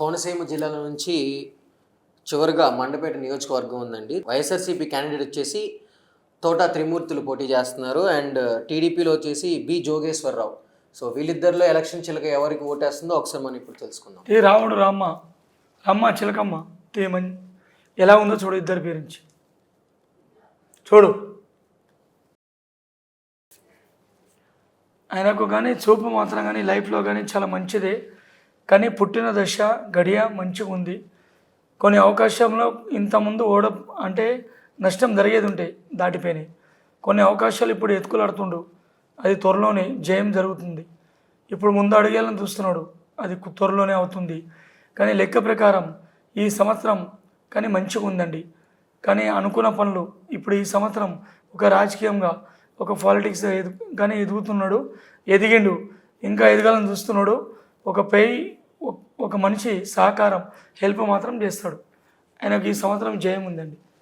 కోనసీమ జిల్లాల నుంచి చివరిగా మండపేట నియోజకవర్గం ఉందండి. వైఎస్ఆర్సీపీ క్యాండిడేట్ వచ్చేసి తోట త్రిమూర్తులు పోటీ చేస్తున్నారు. అండ్ టీడీపీలో వచ్చేసి బి జోగేశ్వరరావు. సో వీళ్ళిద్దరిలో ఎలక్షన్ చిలక ఎవరికి ఓటేస్తుందో ఒకసారి మనం ఇప్పుడు తెలుసుకుందాం. ఏ రావుడు రామ్మ రమ్మ చిలకమ్మ తేమని ఎలా ఉందో చూడు ఇద్దరి పేరించి చూడు. ఆయనకు కానీ చూపు మాత్రం కానీ లైఫ్లో కానీ చాలా మంచిదే. కానీ పుట్టిన దశ గడియ మంచిగా ఉంది. కొన్ని అవకాశంలో ఇంతకుముందు ఓడ అంటే నష్టం జరిగేది ఉంటాయి దాటిపోయినాయి. కొన్ని అవకాశాలు ఇప్పుడు ఎత్తుకులాడుతుండు. అది త్వరలోనే జయం జరుగుతుంది. ఇప్పుడు ముందు అడిగేయాలని చూస్తున్నాడు. అది త్వరలోనే అవుతుంది. కానీ లెక్క ప్రకారం ఈ సంవత్సరం కానీ మంచిగా ఉందండి. కానీ అనుకున్న పనులు ఇప్పుడు ఈ సంవత్సరం ఒక రాజకీయంగా ఒక పాలిటిక్స్ ఎదు కానీ ఎదుగుతున్నాడు ఎదిగిండు. ఇంకా ఎదగాలని చూస్తున్నాడు. ఒక పై ఒక మనిషి సహకారం హెల్ప్ మాత్రం చేస్తాడు. ఆయనకు ఈ సంవత్సరం జయం ఉందండి